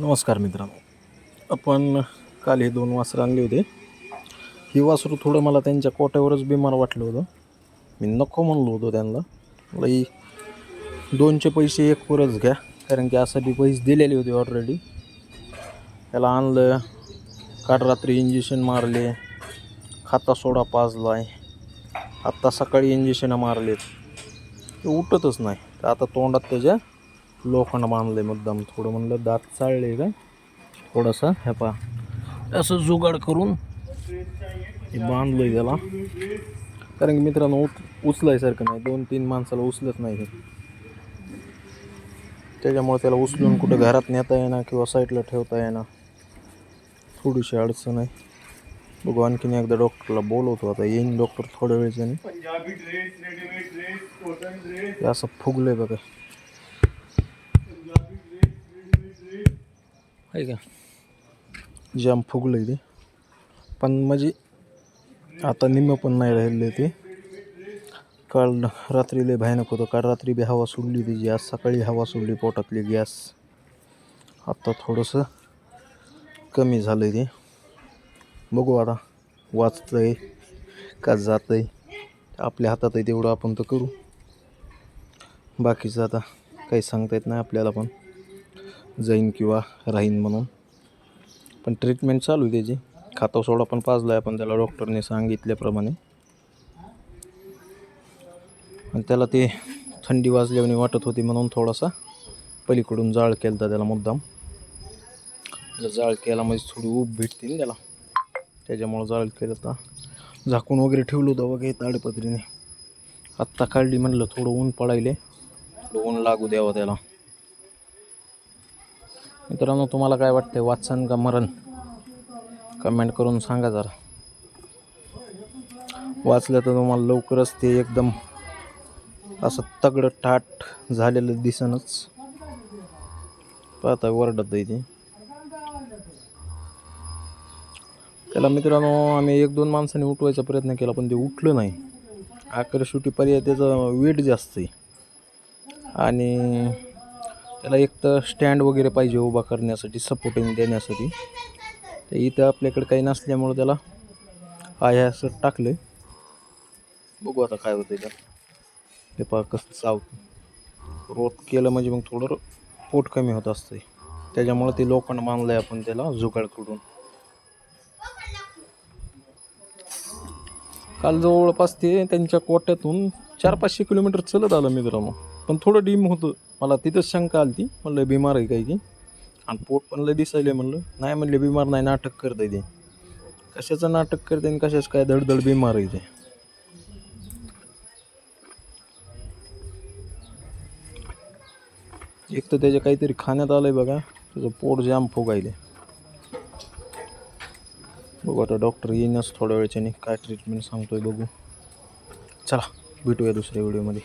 नमस्कार मित्रांनो. आपण काल हे दोन वासरं आणले होते. ही वासरू थोडं मला त्यांच्या कोट्यावरच बिमार वाटलं होतं. मी नको म्हणलो होतो त्यांना. मला ही दोनचे पैसे एक वरच घ्या. कारण की असं बी पैसे दिलेले होते ऑलरेडी त्याला आणलं. काल रात्री इंजेक्शन मारले. खाता सोडा पाजला आहे आत्ता सकाळी इंजेक्शन मारलेत. ते उठतच नाही. तर आता तोंडात त्याच्या लोखंड बांधले मुद्दाम. थोडं म्हणलं दात चाळले काय थोडासा ह्या पा असं जुगाड करून हे बांधलंय त्याला. कारण की मित्रांनो उच उचलायसारखं नाही. दोन तीन माणसाला उचलत नाही हे. त्याच्यामुळे त्याला उचलून कुठं घरात नेता येणार किंवा साईडला ठेवता येणार थोडीशी अडचण आहे. बघू आणखीन एकदा डॉक्टरला बोलवतो. आता येईन डॉक्टर थोड्या वेळच्याने हे असं फुगलंय बघा. आहे का? जाम फुगलं ते. पण म्हणजे आता निम्म पण नाही राहिले ते. काल रात्री लय भयानक होतं. काल रात्री बी हवा सोडली ती गॅस सकाळी हवा सोडली पोटातली गॅस. आत्ता थोडंसं कमी झालं आहे ते. बघू आता. वाचतंय का जातंय. आपल्या हातात आहे तेवढं आपण तर करू. बाकीचं आता काही सांगता येत नाही आपल्याला पण. जाईन किंवा राहीन म्हणून. पण ट्रीटमेंट चालू आहे त्याची. खाता सोडा पण पाजला आहे पण त्याला डॉक्टरने सांगितल्याप्रमाणे. आणि त्याला ते थंडी वाजल्याने वाटत होती म्हणून थोडासा पलीकडून जाळ केला होता त्याला मुद्दाम. जर जाळ केला म्हणजे थोडी ऊब भेटते ना त्याला. त्याच्यामुळं जाळ केलं होता. झाकून वगैरे ठेवलं होतं वगैरे ताडपत्रीने. आत्ता काढली म्हणलं थोडं ऊन पडायले. थोडं ऊन लागू द्यावं त्याला. मित्रांनो तुम्हाला काय वाटतंय? वाचन का मरण? कमेंट करून सांगा जरा. वाचलं तर तुम्हाला लवकरच ते एकदम असं तगडं टाट झालेलं दिसनच. पाहता वरडत आहे ते. त्याला मित्रांनो आम्ही एक दोन माणसांनी उठवायचा प्रयत्न केला पण ते उठलं नाही. आकर्षुटी पर्याय त्याचं वेट जास्त आहे. आणि त्याला एक तर स्टँड वगैरे पाहिजे उभा करण्यासाठी सपोर्टिंग देण्यासाठी. तर इथं आपल्याकडे काही नसल्यामुळं त्याला आहे असं टाकलं बघू आता काय होतं त्याला ते पहा कसं चावतं रोत केलं म्हणजे मग थोडं पोट कमी होत असतं त्याच्यामुळं ते लोखंड बांधलं आहे आपण त्याला जुगाड करून काल जवळपास ते त्यांच्या कोट्यातून चार पाचशे किलोमीटर चलत आलं मित्रांनो. पण थोडं डीम होतं. मला तिथंच शंका आली ती म्हणलं बिमार आहे काही की आणि पोट पण लय दिसायले म्हणलं. नाही म्हणले बिमार नाही नाटक करता ते. कशाचं नाटक करते आणि कशाच काय धडधड बिमार आहे ते? एक तर त्याच्या काहीतरी खाण्यात आलंय बघा. त्याचं पोट जाम फुगायले बघू आता डॉक्टर येईनच थोड्या वेळच्याने. काय ट्रीटमेंट सांगतोय बघू. चला भेटूया दुसऱ्या व्हिडिओमध्ये